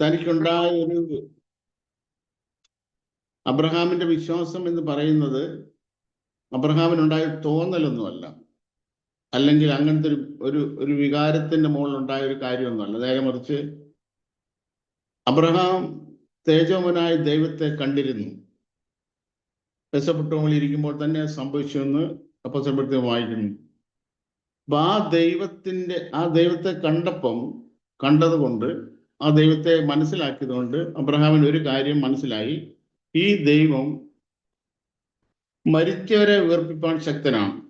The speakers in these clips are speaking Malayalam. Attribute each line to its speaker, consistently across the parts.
Speaker 1: തനിക്കുണ്ടായ ഒരു അബ്രഹാമിന്റെ വിശ്വാസം എന്ന് പറയുന്നത് അബ്രഹാമിനുണ്ടായ തോന്നലൊന്നുമല്ല. അല്ലെങ്കിൽ അങ്ങനത്തെ ഒരു ഒരു ഒരു വികാരത്തിന്റെ മുകളിലുണ്ടായ ഒരു കാര്യമൊന്നുമല്ല. നേരെ മറിച്ച് അബ്രഹാം തേജോമനായ ദൈവത്തെ കണ്ടിരുന്നു. രസപ്പെട്ടോളിൽ ഇരിക്കുമ്പോൾ തന്നെ സംഭവിച്ചു എന്ന് അപ്പസപ്പെടുത്തി വായിക്കുന്നു. അപ്പൊ ആ ദൈവത്തിന്റെ ആ ദൈവത്തെ കണ്ടപ്പം കണ്ടതുകൊണ്ട് ആ ദൈവത്തെ മനസ്സിലാക്കിയതുകൊണ്ട് അബ്രഹാമിന് ഒരു കാര്യം മനസ്സിലായി. ഈ ദൈവം മരിച്ചവരെ ഉയർപ്പിപ്പാൻ ശക്തനാണ്.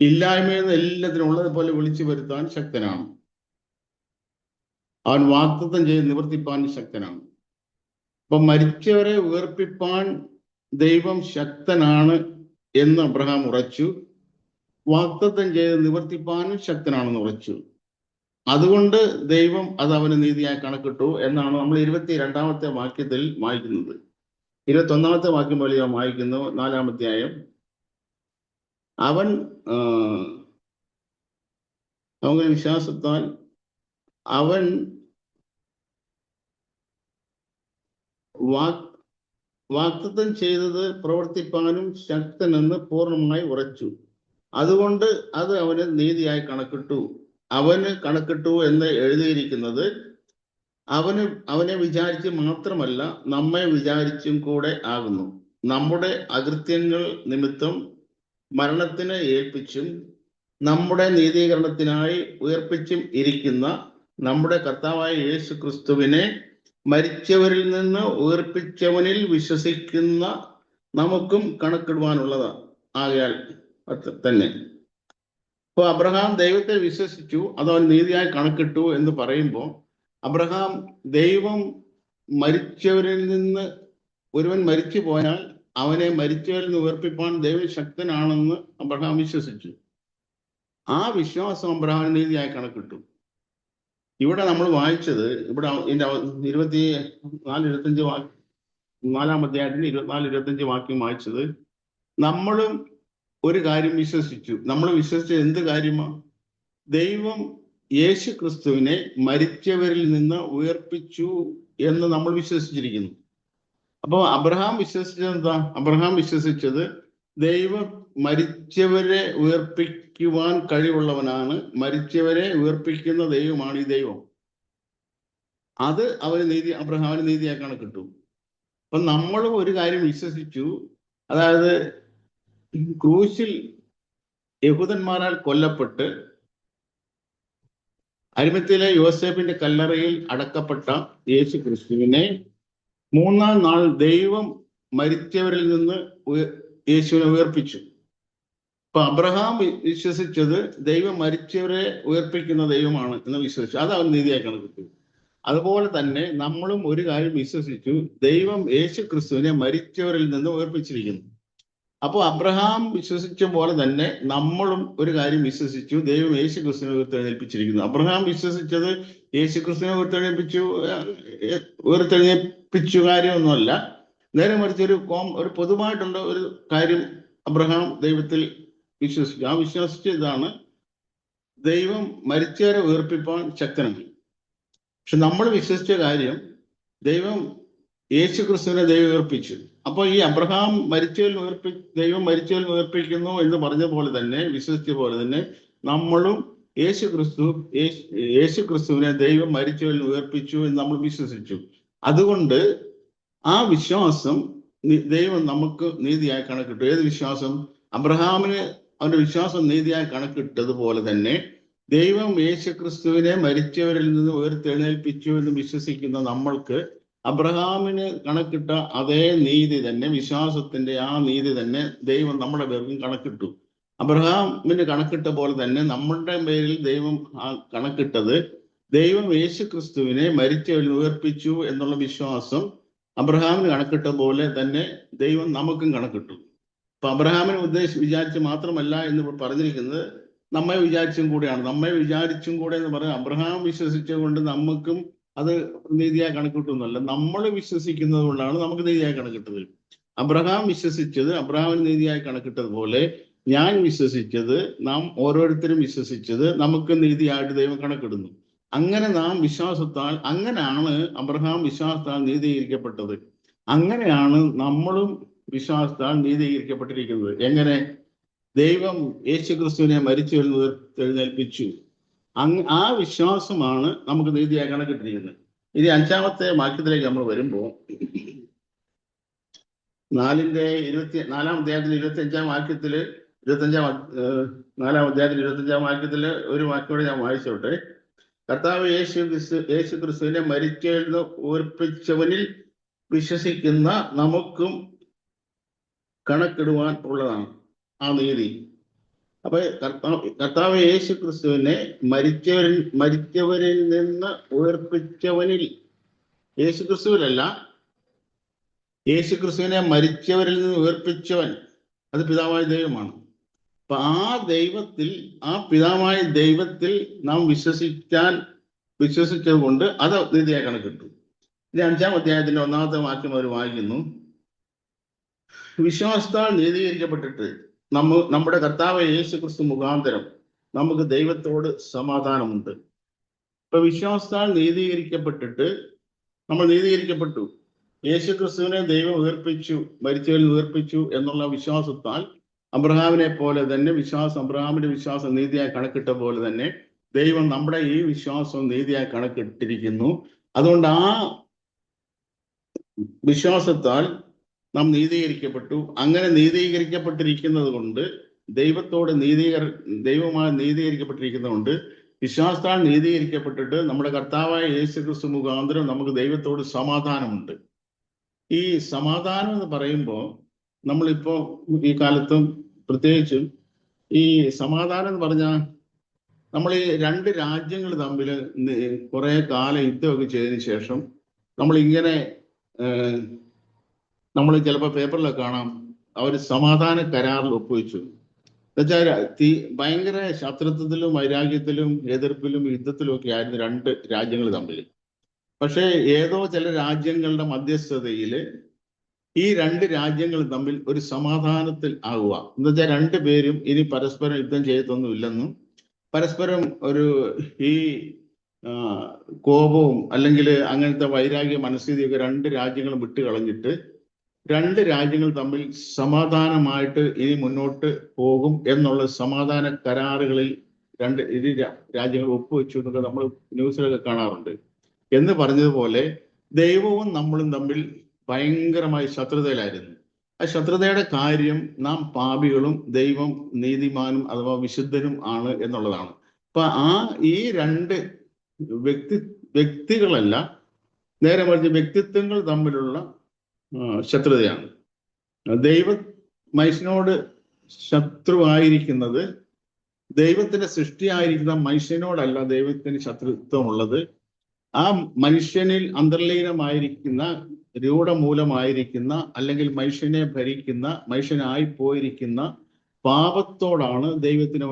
Speaker 1: ഇല്ലായ്മയിൽ നിന്ന് എല്ലാത്തിനും ഉള്ളതുപോലെ വിളിച്ചു വരുത്താൻ ശക്തനാണ്. അവൻ വാക്തത്വം ചെയ്ത് നിവർത്തിപ്പാൻ ശക്തനാണ്. അപ്പൊ മരിച്ചവരെ ഉയർപ്പിപ്പാൻ ദൈവം ശക്തനാണ് എന്ന് അബ്രഹാം ഉറച്ചു. വാക്തത്വം ചെയ്ത് നിവർത്തിപ്പാനും ശക്തനാണെന്ന് ഉറച്ചു. അതുകൊണ്ട് ദൈവം അത് അവന് നീതിയായി കണക്കിട്ടു എന്നാണ് നമ്മൾ ഇരുപത്തി രണ്ടാമത്തെ വാക്യത്തിൽ വായിക്കുന്നത്. ഇരുപത്തി ഒന്നാമത്തെ വാക്യം പോലെ ഞാൻ വായിക്കുന്നു നാലാമത്തെ ആയം അവൻ അവന്റെ വിശ്വാസത്താൽ അവൻ വാക് വാക്തത്വം ചെയ്തത് പ്രവർത്തിപ്പാനും ശക്തനെന്ന് പൂർണമായി ഉറച്ചു. അതുകൊണ്ട് അത് അവന് നീതിയായി കണക്കിട്ടു. അവന് കണക്കിട്ടു എന്ന് എഴുതിയിരിക്കുന്നത് അവന് അവനെ വിചാരിച്ച് മാത്രമല്ല നമ്മെ വിചാരിച്ചും കൂടെ ആകുന്നു. നമ്മുടെ അകൃത്യങ്ങൾ നിമിത്തം മരണത്തിന് ഏൽപ്പിച്ചും നമ്മുടെ നീതീകരണത്തിനായി ഉയർപ്പിച്ചും ഇരിക്കുന്ന നമ്മുടെ കർത്താവായ യേശു ക്രിസ്തുവിനെ മരിച്ചവരിൽ നിന്ന് ഉയർപ്പിച്ചവനിൽ വിശ്വസിക്കുന്ന നമുക്കും കണക്കിടുവാനുള്ളത് ആകയാൽ തന്നെ. ഇപ്പൊ അബ്രഹാം ദൈവത്തെ വിശ്വസിച്ചു അത് അവൻ നീതിയായി കണക്കിട്ടു എന്ന് പറയുമ്പോൾ അബ്രഹാം ദൈവം മരിച്ചവരിൽ നിന്ന് ഒരുവൻ മരിച്ചു പോയാൽ അവനെ മരിച്ചവരിൽ നിന്ന് ഉയർപ്പിപ്പാൻ ദൈവം ശക്തനാണെന്ന് അബ്രഹാം വിശ്വസിച്ചു. ആ വിശ്വാസം അബ്രഹാം നീതിയായി കണക്കിട്ടു. ഇവിടെ നമ്മൾ വായിച്ചത് ഇവിടെ അവ- ഇരുപത്തി നാല് ഇരുപത്തഞ്ച് വാക്യം നാലാം അധ്യായത്തിന് ഇരുപത്തിനാല് ഇരുപത്തഞ്ച് വാക്യം വായിച്ചത് നമ്മളും ഒരു കാര്യം വിശ്വസിച്ചു. നമ്മൾ വിശ്വസിച്ച എന്ത് കാര്യമാണ് ദൈവം യേശു ക്രിസ്തുവിനെ മരിച്ചവരിൽ നിന്ന് ഉയർപ്പിച്ചു എന്ന് നമ്മൾ വിശ്വസിച്ചിരിക്കുന്നു. അപ്പോൾ അബ്രഹാം വിശ്വസിച്ചത് എന്താ? അബ്രഹാം വിശ്വസിച്ചത് ദൈവം മരിച്ചവരെ ഉയർപ്പിക്കുവാൻ കഴിവുള്ളവനാണ്. മരിച്ചവരെ ഉയർപ്പിക്കുന്ന ദൈവമാണ് ഈ ദൈവം. അത് അവന് നീതി അബ്രഹാമിന് നീതിയാക്കാണ് കിട്ടും. അപ്പൊ നമ്മളും ഒരു കാര്യം വിശ്വസിച്ചു. അതായത് ക്രൂശിൽ യഹൂദന്മാരാൽ കൊല്ലപ്പെട്ട് അരിമത്തിലെ യോസേഫിന്റെ കല്ലറയിൽ അടക്കപ്പെട്ട യേശു ക്രിസ്തുവിനെ മൂന്നാം നാൾ ദൈവം മരിച്ചവരിൽ നിന്ന് യേശുവിനെ ഉയർപ്പിച്ചു. അപ്പൊ അബ്രഹാം വിശ്വസിച്ചത് ദൈവം മരിച്ചവരെ ഉയർപ്പിക്കുന്ന ദൈവമാണ് എന്ന് വിശ്വസിച്ചു. അത് അവൻ നീതിയായി കണക്കിട്ടു അതുപോലെ തന്നെ നമ്മളും ഒരു കാര്യം വിശ്വസിച്ചു. ദൈവം യേശു ക്രിസ്തുവിനെ മരിച്ചവരിൽ നിന്ന് ഉയർപ്പിച്ചിരിക്കുന്നു. അപ്പോൾ അബ്രഹാം വിശ്വസിച്ച പോലെ തന്നെ നമ്മളും ഒരു കാര്യം വിശ്വസിച്ചു. ദൈവം യേശു ക്രിസ്തുവിനെ ഉയർത്തെഴുന്നേൽപ്പിച്ചിരിക്കുന്നു അബ്രഹാം വിശ്വസിച്ചത് യേശു ക്രിസ്തുവിനെ ഉയർത്തെഴുന്നേൽപ്പിച്ചു ഉയർത്തെഴുന്നേൽപ്പിച്ചു കാര്യമൊന്നുമല്ല. നേരെ മറിച്ച് ഒരു കോം ഒരു പൊതുവായിട്ടുള്ള ഒരു കാര്യം അബ്രഹാം ദൈവത്തിൽ വിശ്വസിച്ചു. ആ വിശ്വസിച്ച ഇതാണ് ദൈവം മരിച്ചവരെ ഉയർപ്പിപ്പാൻ ശക്തനാണ്. പക്ഷെ നമ്മൾ വിശ്വസിച്ച കാര്യം ദൈവം യേശു ക്രിസ്തുവിനെ ദൈവം ഉയർപ്പിച്ചു. അപ്പോൾ ഈ അബ്രഹാം മരിച്ചവരിൽ ഉയർപ്പി ദൈവം മരിച്ചവരിൽ ഉയർപ്പിക്കുന്നു എന്ന് പറഞ്ഞ പോലെ തന്നെ വിശ്വസിച്ച പോലെ തന്നെ നമ്മളും യേശു ക്രിസ്തു യേശു- ക്രിസ്തുവിനെ ദൈവം മരിച്ചവരിൽ ഉയർപ്പിച്ചു എന്ന് നമ്മൾ വിശ്വസിച്ചു. അതുകൊണ്ട് ആ വിശ്വാസം ദൈവം നമുക്ക് നീതിയായി കണക്കിട്ടു. ഏത് വിശ്വാസം? അബ്രഹാമിന് അവന്റെ വിശ്വാസം നീതിയായി കണക്കിട്ടതുപോലെ തന്നെ ദൈവം യേശു ക്രിസ്തുവിനെ മരിച്ചവരിൽ നിന്ന് ഉയർത്തെഴുന്നേൽപ്പിച്ചു എന്ന് വിശ്വസിക്കുന്ന നമ്മൾക്ക് അബ്രഹാമിന് കണക്കിട്ട അതേ നീതി തന്നെ വിശ്വാസത്തിന്റെ ആ നീതി തന്നെ ദൈവം നമ്മുടെ പേർക്കും കണക്കിട്ടു. അബ്രഹാമിന് കണക്കിട്ട പോലെ തന്നെ നമ്മളുടെ പേരിൽ ദൈവം കണക്കിട്ടത് ദൈവം യേശു ക്രിസ്തുവിനെ മരിച്ചവരിൽ ഉയർപ്പിച്ചു എന്നുള്ള വിശ്വാസം അബ്രഹാമിന് കണക്കിട്ട പോലെ തന്നെ ദൈവം നമുക്കും കണക്കിട്ടു. അപ്പൊ അബ്രഹാമിനെ ഉദ്ദേശിച്ച് വിചാരിച്ച് മാത്രമല്ല എന്ന് പറഞ്ഞിരിക്കുന്നത് നമ്മെ വിചാരിച്ചും കൂടെയാണ്. നമ്മെ വിചാരിച്ചും കൂടെ എന്ന് പറഞ്ഞാൽ അബ്രഹാം വിശ്വസിച്ചുകൊണ്ട് നമുക്കും അത് നീതിയായി കണക്കിട്ടൊന്നുമല്ല നമ്മൾ വിശ്വസിക്കുന്നത് കൊണ്ടാണ് നമുക്ക് നീതിയായി കണക്കിട്ടത് അബ്രഹാം വിശ്വസിച്ചത് അബ്രഹാമിന് നീതിയായി കണക്കിട്ടതുപോലെ ഞാൻ വിശ്വസിച്ചത് നാം ഓരോരുത്തരും വിശ്വസിച്ചത് നമുക്ക് നീതിയായിട്ട് ദൈവം കണക്കിടുന്നു. അങ്ങനെ നാം വിശ്വാസത്താൽ അങ്ങനെയാണ് അബ്രഹാം വിശ്വാസത്താൽ നീതീകരിക്കപ്പെട്ടത്. അങ്ങനെയാണ് നമ്മളും വിശ്വാസത്താൽ നീതീകരിക്കപ്പെട്ടിരിക്കുന്നത്. എങ്ങനെ? ദൈവം യേശുക്രിസ്തുവിനെ മരിച്ചു എന്ന് എഴുന്നേൽപ്പിച്ചു. അങ് ആ വിശ്വാസമാണ് നമുക്ക് നീതിയായി കണക്കിട്ടിരിക്കുന്നത് ഇനി അഞ്ചാമത്തെ വാക്യത്തിലേക്ക് നമ്മൾ വരുമ്പോൾ നാലിന്റെ ഇരുപത്തി നാലാം അധ്യായത്തിൽ ഇരുപത്തി അഞ്ചാം വാക്യത്തിൽ ഇരുപത്തി അഞ്ചാം നാലാം അധ്യായത്തിൽ ഇരുപത്തി അഞ്ചാം വാക്യത്തിൽ ഒരു വാക്യോടെ ഞാൻ വായിച്ചോട്ടെ. കർത്താവ് യേശു ക്രിസ്തു യേശു ക്രിസ്തുവിനെ മരിച്ചെഴുന്ന് ഓർപ്പിച്ചവനിൽ വിശ്വസിക്കുന്ന നമുക്കും കണക്കിടുവാൻ ഉള്ളതാണ് ആ നീതി. അപ്പൊ കർത്താവ് യേശു ക്രിസ്തുവിനെ മരിച്ചവരിൽ മരിച്ചവരിൽ നിന്ന് ഉയർപ്പിച്ചവനിൽ യേശു ക്രിസ്തുവിലല്ല യേശു ക്രിസ്തുവിനെ മരിച്ചവരിൽ നിന്ന് ഉയർപ്പിച്ചവൻ അത് പിതാവായ ദൈവമാണ്. അപ്പൊ ആ ദൈവത്തിൽ ആ പിതാവായ ദൈവത്തിൽ നാം വിശ്വസിക്കാൻ വിശ്വസിച്ചത് കൊണ്ട് അത് നിധിയായി കണക്കിട്ടു. ഇനി അഞ്ചാം അധ്യായത്തിന്റെ ഒന്നാമത്തെ വാക്യം അവർ വായിക്കുന്നു. വിശ്വാസത്താൽ നീതീകരിക്കപ്പെട്ടിട്ട് നമ്മ നമ്മുടെ കർത്താവ് യേശു ക്രിസ്തു മുഖാന്തരം നമുക്ക് ദൈവത്തോട് സമാധാനമുണ്ട്. ഇപ്പൊ വിശ്വാസത്താൽ നീതീകരിക്കപ്പെട്ടിട്ട് നമ്മൾ നീതീകരിക്കപ്പെട്ടു. യേശു ക്രിസ്തുവിനെ ദൈവം ഉയർപ്പിച്ചു മരിച്ചവരിൽ ഉയർപ്പിച്ചു എന്നുള്ള വിശ്വാസത്താൽ അബ്രഹാമിനെ പോലെ തന്നെ വിശ്വാസം അബ്രഹാമിന്റെ വിശ്വാസം നീതിയായി കണക്കിട്ട പോലെ തന്നെ ദൈവം നമ്മുടെ ഈ വിശ്വാസം നീതിയായി കണക്കിട്ടിരിക്കുന്നു. അതുകൊണ്ട് ആ വിശ്വാസത്താൽ നാം നീതീകരിക്കപ്പെട്ടു. അങ്ങനെ നീതീകരിക്കപ്പെട്ടിരിക്കുന്നത് കൊണ്ട് ദൈവത്തോട് നീതീകര ദൈവമായി നീതീകരിക്കപ്പെട്ടിരിക്കുന്നതുകൊണ്ട് വിശ്വാസത്താൽ നീതീകരിക്കപ്പെട്ടിട്ട് നമ്മുടെ കർത്താവായ യേശു ക്രിസ്തു മുഖാന്തരം നമുക്ക് ദൈവത്തോട് സമാധാനമുണ്ട്. ഈ സമാധാനം എന്ന് പറയുമ്പോൾ നമ്മളിപ്പോ ഈ കാലത്തും പ്രത്യേകിച്ചും ഈ സമാധാനം എന്ന് പറഞ്ഞാൽ നമ്മൾ ഈ രണ്ട് രാജ്യങ്ങൾ തമ്മിൽ കുറെ കാലം യുദ്ധമൊക്കെ ചെയ്തതിന് ശേഷം നമ്മൾ ഇങ്ങനെ നമ്മൾ ചിലപ്പോൾ പേപ്പറിലൊക്കെ കാണാം അവർ സമാധാന കരാറിൽ ഒപ്പുവെച്ചു. എന്നുവെച്ചാൽ തീ ഭയങ്കര ശത്രുത്വത്തിലും വൈരാഗ്യത്തിലും എതിർപ്പിലും യുദ്ധത്തിലും ഒക്കെ ആയിരുന്നു രണ്ട് രാജ്യങ്ങൾ തമ്മിൽ. പക്ഷേ ഏതോ ചില രാജ്യങ്ങളുടെ മധ്യസ്ഥതയിൽ ഈ രണ്ട് രാജ്യങ്ങൾ തമ്മിൽ ഒരു സമാധാനത്തിൽ ആകുക എന്നുവെച്ചാൽ രണ്ടുപേരും ഇനി പരസ്പരം യുദ്ധം ചെയ്യത്തൊന്നുമില്ലെന്നും പരസ്പരം ഒരു ഈ കോപവും അല്ലെങ്കിൽ അങ്ങനത്തെ വൈരാഗ്യ മനസ്ഥിതിയൊക്കെ രണ്ട് രാജ്യങ്ങളും വിട്ട് കളഞ്ഞിട്ട് രണ്ട് രാജ്യങ്ങൾ തമ്മിൽ സമാധാനമായിട്ട് ഇനി മുന്നോട്ട് പോകും എന്നുള്ള സമാധാന കരാറുകളിൽ രണ്ട് ഇരു രാജ്യങ്ങൾ ഒപ്പുവെച്ചു എന്നൊക്കെ നമ്മൾ ന്യൂസിലൊക്കെ കാണാറുണ്ട്. എന്ന് പറഞ്ഞതുപോലെ ദൈവവും നമ്മളും തമ്മിൽ ഭയങ്കരമായി ശത്രുതയിലായിരുന്നു. ആ ശത്രുതയുടെ കാര്യം നാം പാപികളും ദൈവം നീതിമാനും അഥവാ വിശുദ്ധനും ആണ് എന്നുള്ളതാണ്. അപ്പൊ ആ ഈ രണ്ട് വ്യക്തി വ്യക്തികളല്ല നേരെ മറിച്ച് വ്യക്തിത്വങ്ങൾ തമ്മിലുള്ള ശത്രുതയാണ്. ദൈവ മനുഷ്യനോട് ശത്രുവായിരിക്കുന്നത് ദൈവത്തിന്റെ സൃഷ്ടിയായിരിക്കുന്ന മനുഷ്യനോടല്ല ദൈവത്തിന് ശത്രുത്വമുള്ളത്. ആ മനുഷ്യനിൽ അന്തർലീനമായിരിക്കുന്ന രൂഢമൂലമായിരിക്കുന്ന അല്ലെങ്കിൽ മനുഷ്യനെ ഭരിക്കുന്ന മനുഷ്യനായി പോയിരിക്കുന്ന പാപത്തോടാണ് ദൈവത്തിന്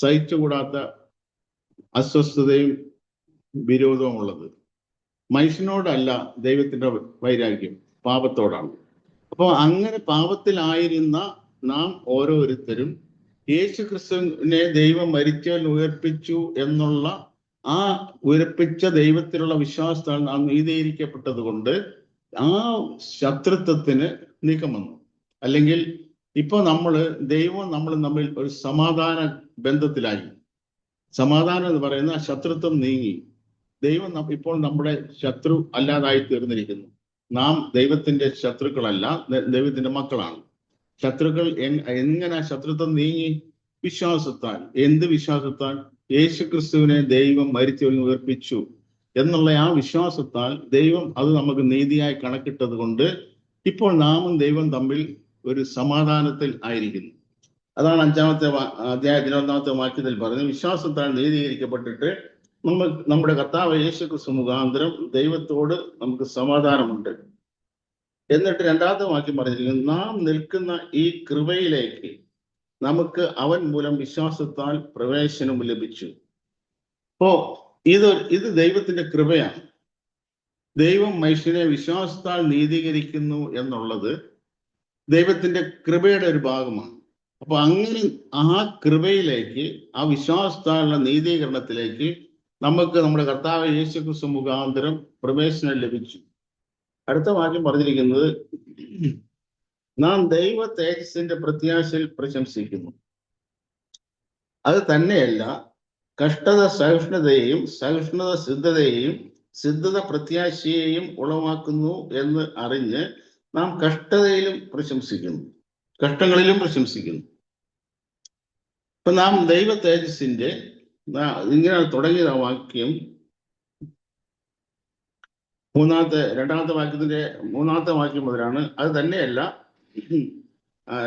Speaker 1: സഹിച്ചുകൂടാത്ത അസ്വസ്ഥതയും വിരോധവും ഉള്ളത് മനുഷ്യനോടല്ല ദൈവത്തിന്റെ വൈരാഗ്യം പാപത്തോടാണ്. അപ്പോൾ അങ്ങനെ പാപത്തിലായിരുന്ന നാം ഓരോരുത്തരും യേശു ക്രിസ്തുവിനെ ദൈവം മരിച്ചവൻ ഉയർപ്പിച്ചു എന്നുള്ള ആ ഉയർപ്പിച്ച ദൈവത്തിലുള്ള വിശ്വാസത്താണ് നാം നീതീകരിക്കപ്പെട്ടത് കൊണ്ട് ആ ശത്രുത്വത്തിന് നീക്കം വന്നു അല്ലെങ്കിൽ ഇപ്പൊ നമ്മൾ ദൈവം നമ്മൾ തമ്മിൽ ഒരു സമാധാന ബന്ധത്തിലായി. സമാധാനം എന്ന് പറയുന്ന ശത്രുത്വം നീങ്ങി. ദൈവം ഇപ്പോൾ നമ്മുടെ ശത്രു അല്ലാതായി തീർന്നിരിക്കുന്നു നാം ദൈവത്തിന്റെ ശത്രുക്കളല്ല ദൈവത്തിന്റെ മക്കളാണ്. ശത്രുക്കൾ എങ്ങനെ ശത്രുത്വം നീങ്ങി? വിശ്വാസത്താൽ. എന്ത് വിശ്വാസത്താൽ? യേശു ക്രിസ്തുവിനെ ദൈവം മരിച്ചു ഉയർപ്പിച്ചു എന്നുള്ള ആ വിശ്വാസത്താൽ ദൈവം അത് നമുക്ക് നീതിയായി കണക്കിട്ടത് കൊണ്ട് ഇപ്പോൾ നാമും ദൈവം തമ്മിൽ ഒരു സമാധാനത്തിൽ ആയിരിക്കുന്നു. അതാണ് അഞ്ചാമത്തെ അധ്യായ പതിനൊന്നാമത്തെ വാക്യത്തിൽ പറയുന്നത് വിശ്വാസത്താൽ നീതീകരിക്കപ്പെട്ടിട്ട് നമ്മൾ നമ്മുടെ കർത്താവ് യേശു ക്രിസ്തു മുഖാന്തരം ദൈവത്തോട് നമുക്ക് സമാധാനമുണ്ട്. എന്നിട്ട് രണ്ടാമത്തെ വാക്യം പറഞ്ഞിരിക്കുന്നു നാം നിൽക്കുന്ന ഈ കൃപയിലേക്ക് നമുക്ക് അവൻ മൂലം വിശ്വാസത്താൽ പ്രവേശനം ലഭിച്ചു. അപ്പോ ഇത് ഇത് ദൈവത്തിന്റെ കൃപയാണ്. ദൈവം മനുഷ്യനെ വിശ്വാസത്താൽ നീതീകരിക്കുന്നു എന്നുള്ളത് ദൈവത്തിന്റെ കൃപയുടെ ഒരു ഭാഗമാണ്. അപ്പൊ അങ്ങനെ ആ കൃപയിലേക്ക് ആ വിശ്വാസത്താലുള്ള നീതീകരണത്തിലേക്ക് നമുക്ക് നമ്മുടെ കർത്താവ് യേശു ക്രിസ്തു മുഖാന്തരം പ്രവേശനം ലഭിച്ചു. അടുത്ത വാക്യം പറഞ്ഞിരിക്കുന്നത് നാം ദൈവ തേജസ്സിന്റെ പ്രത്യാശയിൽ പ്രശംസിക്കുന്നു. അത് തന്നെയല്ല കഷ്ടത സഹിഷ്ണുതയെയും സഹിഷ്ണുത സിദ്ധതയെയും സിദ്ധത പ്രത്യാശയെയും ഉളവാക്കുന്നു എന്ന് അറിഞ്ഞ് നാം കഷ്ടതയിലും പ്രശംസിക്കുന്നു കഷ്ടങ്ങളിലും പ്രശംസിക്കുന്നു. ഇപ്പൊ നാം ദൈവ തേജസ്സിന്റെ നാ- ഇങ്ങനെ തുടങ്ങിയ ആ വാക്യം. മൂന്നാമത്തെ രണ്ടാമത്തെ വാക്യത്തിന്റെ മൂന്നാമത്തെ വാക്യം മുതലാണ്. അത് തന്നെയല്ല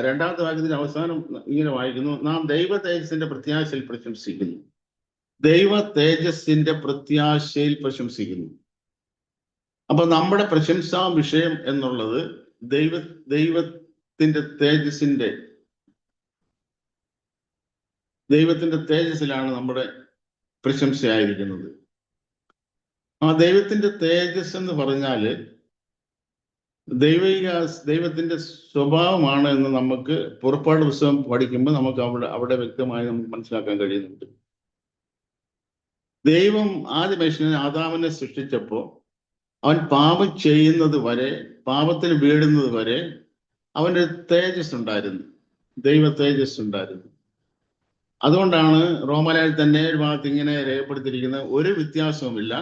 Speaker 1: രണ്ടാമത്തെ വാക്യത്തിന്റെ അവസാനം ഇങ്ങനെ വായിക്കുന്നു. നാം ദൈവ തേജസ്സിന്റെ പ്രത്യാശയിൽ പ്രശംസിക്കുന്നു. ദൈവ തേജസ്സിന്റെ പ്രത്യാശയിൽ പ്രശംസിക്കുന്നു. അപ്പൊ നമ്മുടെ പ്രശംസാ വിഷയം എന്നുള്ളത് ദൈവ ദൈവത്തിന്റെ തേജസ്സിന്റെ ദൈവത്തിന്റെ തേജസ്സിലാണ് നമ്മുടെ പ്രശംസയായിരിക്കുന്നത്. ആ ദൈവത്തിന്റെ തേജസ് എന്ന് പറഞ്ഞാൽ ദൈവിക ദൈവത്തിന്റെ സ്വഭാവമാണ് എന്ന് നമുക്ക് പുറപ്പാട് പുസ്തകം പഠിക്കുമ്പോൾ നമുക്ക് അവിടെ അവിടെ വ്യക്തമായി നമുക്ക് മനസ്സിലാക്കാൻ കഴിയുന്നുണ്ട്. ദൈവം ആദ്യ മനുഷ്യനെ ആദാമിനെ സൃഷ്ടിച്ചപ്പോ അവൻ പാപം ചെയ്യുന്നത് വരെ പാപത്തിന് വീഴുന്നത് വരെ അവന്റെ തേജസ് ഉണ്ടായിരുന്നു ദൈവ തേജസ് ഉണ്ടായിരുന്നു അതുകൊണ്ടാണ് റോമലയിൽ തന്നെ ഒരു ഭാഗത്ത് ഇങ്ങനെ രേഖപ്പെടുത്തിയിരിക്കുന്നത് ഒരു വ്യത്യാസവുമില്ല.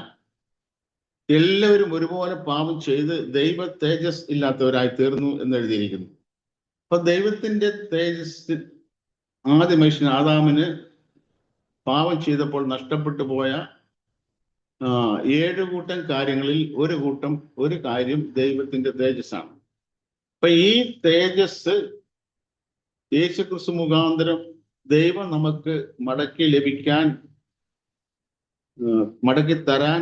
Speaker 1: എല്ലാവരും ഒരുപോലെ പാപം ചെയ്ത് ദൈവ തേജസ് ഇല്ലാത്തവരായി തീർന്നു എന്ന് എഴുതിയിരിക്കുന്നു. അപ്പൊ ദൈവത്തിന്റെ തേജസ് ആദ്യ മനുഷ്യൻ ആദാമിന് പാപം ചെയ്തപ്പോൾ നഷ്ടപ്പെട്ടു പോയ ഏഴു കൂട്ടം കാര്യങ്ങളിൽ ഒരു കൂട്ടം ഒരു കാര്യം ദൈവത്തിന്റെ തേജസ്സാണ്. അപ്പൊ ഈ തേജസ് യേശുക്രിസ്തു മുഖാന്തരം ദൈവം നമുക്ക് മടക്കി ലഭിക്കാൻ മടക്കി തരാൻ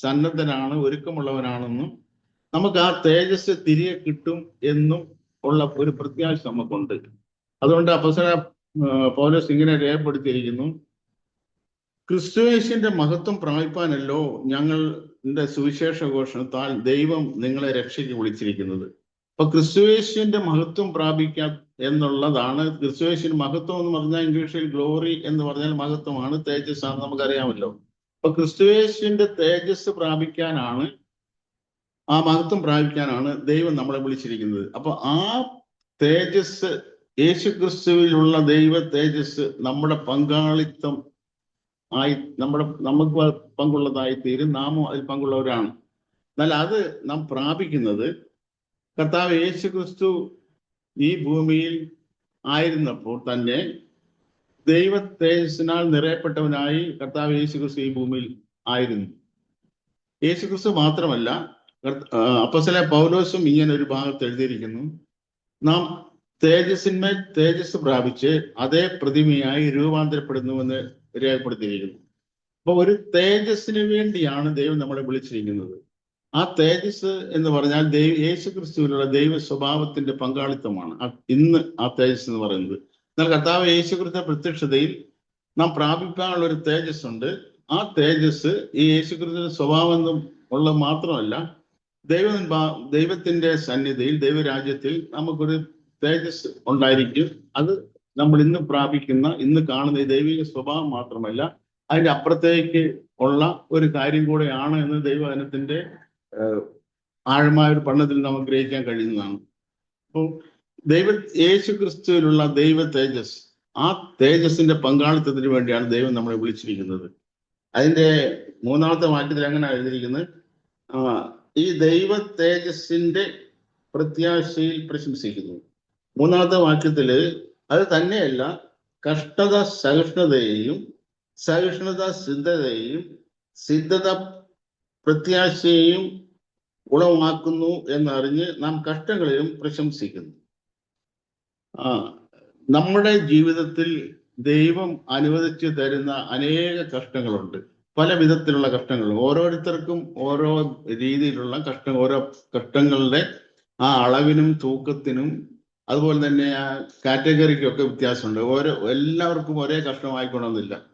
Speaker 1: സന്നദ്ധനാണ് ഒരുക്കമുള്ളവനാണെന്നും നമുക്ക് ആ തേജസ് തിരികെ കിട്ടും എന്നും ഉള്ള ഒരു പ്രത്യാശ നമുക്കുണ്ട്. അതുകൊണ്ട് അപ്പസര പൗലോസ് ഇങ്ങനെ രേഖപ്പെടുത്തിയിരിക്കുന്നു. ക്രിസ്തുവേശിന്റെ മഹത്വം പ്രാപിപ്പാനല്ലോ ഞങ്ങളുടെ സുവിശേഷ ഘോഷണത്താൽ ദൈവം നിങ്ങളെ രക്ഷയ്ക്ക് വിളിച്ചിരിക്കുന്നത്. അപ്പൊ ക്രിസ്തുവേശിന്റെ മഹത്വം പ്രാപിക്കാം എന്നുള്ളതാണ്. ക്രിസ്തുവേശിന്റെ മഹത്വം എന്ന് പറഞ്ഞാൽ ഇംഗ്ലീഷിൽ ഗ്ലോറി എന്ന് പറഞ്ഞാൽ മഹത്വമാണ്. തേജസ് ആണ് നമുക്കറിയാമല്ലോ. അപ്പൊ ക്രിസ്തുവേഷ്യന്റെ തേജസ് പ്രാപിക്കാനാണ് ആ മഹത്വം പ്രാപിക്കാനാണ് ദൈവം നമ്മളെ വിളിച്ചിരിക്കുന്നത്. അപ്പൊ ആ തേജസ് യേശു ക്രിസ്തുവിലുള്ള ദൈവ തേജസ് നമ്മുടെ പങ്കാളിത്തം ആയി നമ്മുടെ നമുക്ക് പങ്കുള്ളതായി തീരും നാമോ അതിൽ പങ്കുള്ളവരാണ്. എന്നാൽ അത് നാം പ്രാപിക്കുന്നത് കർത്താവ് യേശു ക്രിസ്തു ഈ ഭൂമിയിൽ ആയിരുന്നപ്പോൾ തന്നെ ദൈവ തേജസ്സിനാൽ നിറയപ്പെട്ടവനായി കർത്താവ് യേശു ക്രിസ്തു ഈ ഭൂമിയിൽ ആയിരുന്നു. യേശു ക്രിസ്തു മാത്രമല്ല അപ്പസല പൗലോസും ഇങ്ങനെ ഒരു ഭാഗത്ത് എഴുതിയിരിക്കുന്നു. നാം തേജസ്സിന്മേൽ തേജസ് പ്രാപിച്ച് അതേ പ്രതിമയായി രൂപാന്തരപ്പെടുന്നുവെന്ന് രേഖപ്പെടുത്തിയിരിക്കുന്നു. അപ്പൊ ഒരു തേജസ്സിന് വേണ്ടിയാണ് ദൈവം നമ്മളെ വിളിച്ചിരിക്കുന്നത്. ആ തേജസ് എന്ന് പറഞ്ഞാൽ ദൈവ യേശു ക്രിസ്തുവിലുള്ള ദൈവ സ്വഭാവത്തിന്റെ പങ്കാളിത്തമാണ്. ഇന്ന് ആ തേജസ് എന്ന് പറയുന്നത്. എന്നാൽ കർത്താവ് യേശു ക്രിസ്തു പ്രത്യക്ഷതയിൽ നാം പ്രാപിക്കാനുള്ള ഒരു തേജസ് ഉണ്ട് ആ തേജസ് ഈ യേശു ക്രിസ്തുവിന്റെ സ്വഭാവം എന്നും ഉള്ളത് മാത്രമല്ല ദൈവ ദൈവത്തിന്റെ സന്നിധിയിൽ ദൈവരാജ്യത്തിൽ നമുക്കൊരു തേജസ് ഉണ്ടായിരിക്കും. അത് നമ്മൾ ഇന്ന് പ്രാപിക്കുന്ന ഇന്ന് കാണുന്ന ദൈവിക സ്വഭാവം മാത്രമല്ല അതിന്റെ അപ്പുറത്തേക്ക് ഉള്ള ഒരു കാര്യം കൂടെയാണ് എന്ന് ദൈവവചനത്തിന്റെ ആഴമായ ഒരു പഠനത്തിൽ നമുക്ക് ഗ്രഹിക്കാൻ കഴിയുന്നതാണ്. അപ്പോൾ ദൈവ യേശു ക്രിസ്തുവിലുള്ള ദൈവ തേജസ് ആ തേജസിന്റെ പങ്കാളിത്തത്തിന് വേണ്ടിയാണ് ദൈവം നമ്മളെ വിളിച്ചിരിക്കുന്നത്. അതിന്റെ മൂന്നാമത്തെ വാക്യത്തിൽ അങ്ങനെ എഴുതിയിരിക്കുന്നത്? ഈ ദൈവ തേജസ്സിന്റെ പ്രത്യാശയിൽ പ്രശംസിക്കുന്നു. മൂന്നാമത്തെ വാക്യത്തിൽ അത് തന്നെയല്ല കഷ്ടത സഹിഷ്ണുതയെയും സഹിഷ്ണുത സിദ്ധതയെയും സിദ്ധത പ്രത്യാശയെയും ഉളവാക്കുന്നു എന്നറിഞ്ഞ് നാം കഷ്ടങ്ങളിലും പ്രശംസിക്കുന്നു. ആ നമ്മുടെ ജീവിതത്തിൽ ദൈവം അനുവദിച്ചു തരുന്ന അനേക കഷ്ടങ്ങളുണ്ട്. പല വിധത്തിലുള്ള കഷ്ടങ്ങൾ ഓരോരുത്തർക്കും ഓരോ രീതിയിലുള്ള കഷ്ടം ഓരോ കഷ്ടങ്ങളുടെ ആ അളവിനും തൂക്കത്തിനും അതുപോലെ തന്നെ ആ കാറ്റഗറിക്കൊക്കെ വ്യത്യാസമുണ്ട്. ഓരോ എല്ലാവർക്കും ഒരേ കഷ്ടമായിക്കൊള്ളണമെന്നില്ല ആ,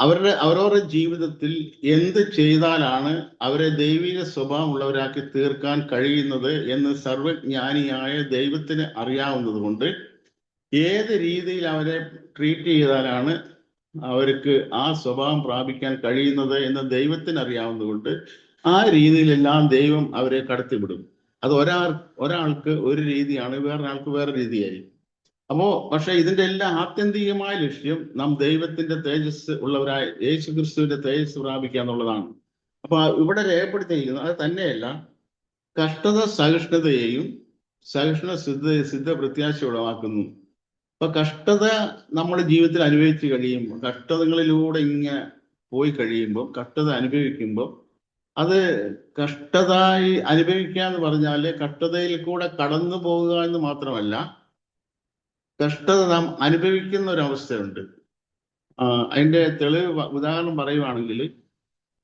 Speaker 1: അവരുടെ അവരവരുടെ ജീവിതത്തിൽ എന്ത് ചെയ്താലാണ് അവരെ ദൈവിക സ്വഭാവമുള്ളവരാക്കി തീർക്കാൻ കഴിയുന്നത് എന്ന് സർവജ്ഞാനിയായ ദൈവത്തിന് അറിയാവുന്നത് കൊണ്ട് ഏത് രീതിയിൽ അവരെ ട്രീറ്റ് ചെയ്താലാണ് അവർക്ക് ആ സ്വഭാവം പ്രാപിക്കാൻ കഴിയുന്നത് എന്ന് ദൈവത്തിന് അറിയാവുന്നതുകൊണ്ട് ആ രീതിയിലെല്ലാം ദൈവം അവരെ കടത്തിവിടും. അത് ഒരാൾ ഒരാൾക്ക് ഒരു രീതിയാണ് വേറൊരാൾക്ക് വേറെ രീതിയായിരിക്കും. അപ്പോ പക്ഷെ ഇതിന്റെ എല്ലാം ആത്യന്തികമായ ലക്ഷ്യം നാം ദൈവത്തിന്റെ തേജസ് ഉള്ളവരായ യേശു ക്രിസ്തുവിന്റെ തേജസ് പ്രാപിക്കുക എന്നുള്ളതാണ്. അപ്പൊ ഇവിടെ രേഖപ്പെടുത്തിയിരിക്കുന്നത് അത് തന്നെയല്ല കഷ്ടത സഹിഷ്ണുതയെയും സഹിഷ്ണ സിദ്ധ സിദ്ധ പ്രത്യാശ ഉളവാക്കുന്നു അപ്പൊ കഷ്ടത നമ്മുടെ ജീവിതത്തിൽ അനുഭവിച്ചു കഴിയുമ്പോൾ കഷ്ടതകളിലൂടെ ഇങ്ങനെ പോയി കഴിയുമ്പോൾ കഷ്ടത അനുഭവിക്കുമ്പോൾ അത് കഷ്ടതായി അനുഭവിക്കുക എന്ന് പറഞ്ഞാൽ കഷ്ടതയിൽ കൂടെ കടന്നു പോകുക എന്ന് മാത്രമല്ല കഷ്ടത നാം അനുഭവിക്കുന്ന ഒരു അവസ്ഥയുണ്ട് അതിന്റെ തെളിവ് ഉദാഹരണം പറയുവാണെങ്കിൽ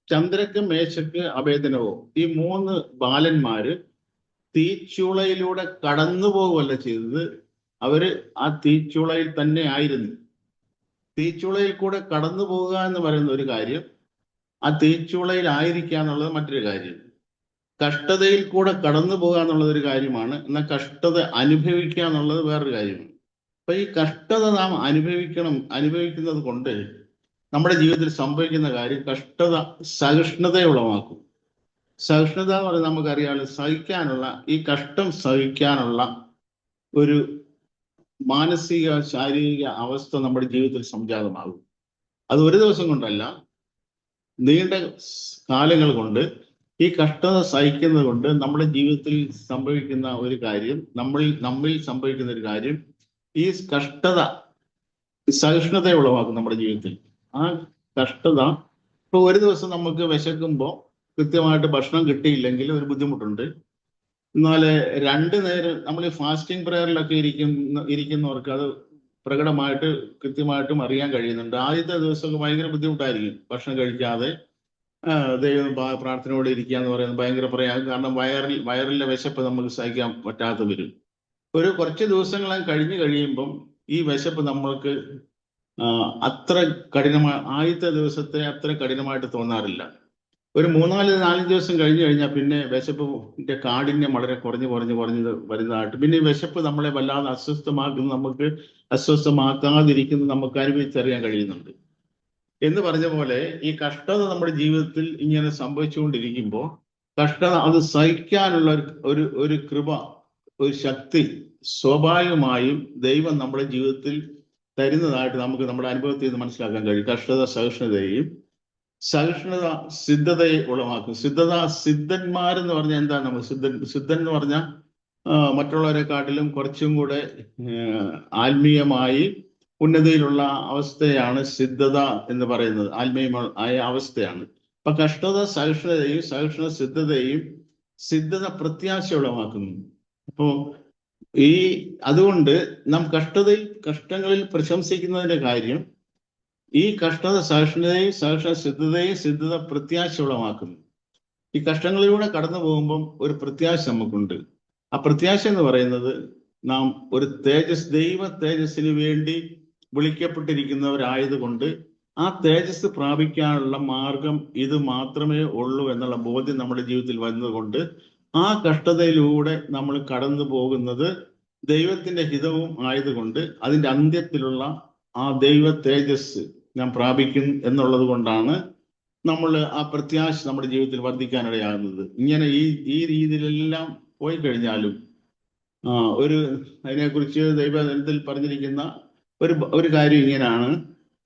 Speaker 1: ചന്ദ്രക്ക് മേശക്ക് അഭേദനവോ ഈ മൂന്ന് ബാലന്മാര് തീച്ചുളയിലൂടെ കടന്നു പോകുകയല്ല ചെയ്തത്. അവർ ആ തീച്ചുളയിൽ തന്നെ ആയിരുന്നു. തീച്ചുളയിൽ കൂടെ കടന്നു പോവുക എന്ന് പറയുന്ന ഒരു കാര്യം ആ തീച്ചുളയിൽ ആയിരിക്കുക എന്നുള്ളത് മറ്റൊരു കാര്യം. കഷ്ടതയിൽ കൂടെ കടന്നു പോകുക എന്നുള്ളത് ഒരു കാര്യമാണ്. എന്നാൽ കഷ്ടത അനുഭവിക്കുക എന്നുള്ളത് വേറൊരു കാര്യമാണ്. അപ്പൊ ഈ കഷ്ടത നാം അനുഭവിക്കണം അനുഭവിക്കുന്നത് കൊണ്ട് നമ്മുടെ ജീവിതത്തിൽ സംഭവിക്കുന്ന കാര്യം കഷ്ടത സഹിഷ്ണുത ഉളവാക്കും സഹിഷ്ണുത എന്ന് പറയുന്നത് നമുക്കറിയാമല്ലോ സഹിക്കാനുള്ള ഈ കഷ്ടം സഹിക്കാനുള്ള ഒരു മാനസിക ശാരീരിക അവസ്ഥ നമ്മുടെ ജീവിതത്തിൽ സംജാതമാകും. അത് ഒരു ദിവസം കൊണ്ടല്ല നീണ്ട കാലങ്ങൾ കൊണ്ട് ഈ കഷ്ടത സഹിക്കുന്നത് കൊണ്ട് നമ്മുടെ ജീവിതത്തിൽ സംഭവിക്കുന്ന ഒരു കാര്യം നമ്മളിൽ നമ്മിൽ സംഭവിക്കുന്ന ഒരു കാര്യം ഈ കഷ്ടത സഹിഷ്ണുത ഉളവാക്കും നമ്മുടെ ജീവിതത്തിൽ. ആ കഷ്ടത ഇപ്പൊ ഒരു ദിവസം നമുക്ക് വിശക്കുമ്പോൾ കൃത്യമായിട്ട് ഭക്ഷണം കിട്ടിയില്ലെങ്കിൽ ഒരു ബുദ്ധിമുട്ടുണ്ട്. എന്നാൽ രണ്ട് നേരം നമ്മൾ ഈ ഫാസ്റ്റിംഗ് പ്രയറിലൊക്കെ ഇരിക്കുന്ന ഇരിക്കുന്നവർക്ക് അത് പ്രകടമായിട്ട് കൃത്യമായിട്ടും അറിയാൻ കഴിയുന്നുണ്ട്. ആദ്യത്തെ ദിവസമൊക്കെ ഭയങ്കര ബുദ്ധിമുട്ടായിരിക്കും ഭക്ഷണം കഴിക്കാതെ. ദൈവം പ്രാ- പ്രാർത്ഥനയോടെ ഇരിക്കുക എന്ന് പറയുന്നത് ഭയങ്കര പ്രയാസം. കാരണം വയറിൽ വയറിലെ വിശപ്പ് നമുക്ക് സഹിക്കാൻ പറ്റാത്ത വരും. ഒരു കുറച്ച് ദിവസങ്ങളെ കഴിഞ്ഞു കഴിയുമ്പം ഈ വിശപ്പ് നമ്മൾക്ക് അത്ര കഠിനമായ ആദ്യത്തെ ദിവസത്തെ അത്ര കഠിനമായിട്ട് തോന്നാറില്ല. ഒരു മൂന്നാൽ നാലഞ്ച് ദിവസം കഴിഞ്ഞു കഴിഞ്ഞാൽ പിന്നെ വിശപ്പിന്റെ കാഠിന്യം വളരെ കുറഞ്ഞു കുറഞ്ഞു കുറഞ്ഞു വരുന്നതായിട്ട്. പിന്നെ ഈ വിശപ്പ് നമ്മളെ വല്ലാതെ അസ്വസ്ഥമാക്കുന്ന നമുക്ക് അസ്വസ്ഥമാക്കാതിരിക്കുന്നത് നമുക്ക് അനുഭവിച്ചറിയാൻ കഴിയുന്നുണ്ട്. എന്ന് പറഞ്ഞ പോലെ ഈ കഷ്ടത നമ്മുടെ ജീവിതത്തിൽ ഇങ്ങനെ സംഭവിച്ചുകൊണ്ടിരിക്കുമ്പോൾ കഷ്ടത അത് സഹിക്കാനുള്ള ഒരു ഒരു കൃപ ഒരു ശക്തി സ്വാഭാവികമായും ദൈവം നമ്മുടെ ജീവിതത്തിൽ തരുന്നതായിട്ട് നമുക്ക് നമ്മുടെ അനുഭവത്തിൽ നിന്ന് മനസ്സിലാക്കാൻ കഴിയും. കഷ്ടത സഹിഷ്ണുതയെയും സഹിഷ്ണുത സിദ്ധതയെ ഉളവാക്കും. സിദ്ധത സിദ്ധന്മാരെന്ന് പറഞ്ഞാൽ എന്താണ്? നമ്മൾ സിദ്ധൻ സിദ്ധൻ എന്ന് പറഞ്ഞാൽ മറ്റുള്ളവരെക്കാട്ടിലും കുറച്ചും കൂടെ ആത്മീയമായി ഉന്നതിയിലുള്ള അവസ്ഥയാണ് സിദ്ധത എന്ന് പറയുന്നത്. ആത്മീയമായ അവസ്ഥയാണ്. അപ്പൊ കഷ്ടത സഹിഷ്ണുതയും സഹിഷ്ണുത സിദ്ധതയും സിദ്ധത പ്രത്യാശ ഉളവാക്കുന്നു. അപ്പോ ഈ അതുകൊണ്ട് നാം കഷ്ടതയിൽ കഷ്ടങ്ങളിൽ പ്രശംസിക്കുന്നതിന്റെ കാര്യം ഈ കഷ്ടത സഹിഷ്ണുതയും സഹിഷ്ണ സിദ്ധതയും സിദ്ധത പ്രത്യാശ ഉളവാക്കുന്നു ഈ കഷ്ടങ്ങളിലൂടെ കടന്നു പോകുമ്പം ഒരു പ്രത്യാശ നമുക്കുണ്ട്. ആ പ്രത്യാശ എന്ന് പറയുന്നത് നാം ഒരു തേജസ് ദൈവ തേജസ്സിന് വേണ്ടി വിളിക്കപ്പെട്ടിരിക്കുന്നവരായതുകൊണ്ട് ആ തേജസ് പ്രാപിക്കാനുള്ള മാർഗം ഇത് മാത്രമേ ഉള്ളൂ എന്നുള്ള ബോധ്യം നമ്മുടെ ജീവിതത്തിൽ വന്നതുകൊണ്ട് ആ കഷ്ടതയിലൂടെ നമ്മൾ കടന്നു പോകുന്നത് ദൈവത്തിന്റെ ഹിതവും ആയതുകൊണ്ട് അതിന്റെ അന്ത്യത്തിലുള്ള ആ ദൈവ തേജസ് ഞാൻ പ്രാപിക്കും എന്നുള്ളത് കൊണ്ടാണ് നമ്മൾ ആ പ്രത്യാശ നമ്മുടെ ജീവിതത്തിൽ വർദ്ധിക്കാനിടയാകുന്നത്. ഇങ്ങനെ ഈ ഈ രീതിയിലെല്ലാം പോയി കഴിഞ്ഞാലും ഒരു അതിനെക്കുറിച്ച് ദൈവത്തിൽ പറഞ്ഞിരിക്കുന്ന ഒരു ഒരു കാര്യം ഇങ്ങനെയാണ്.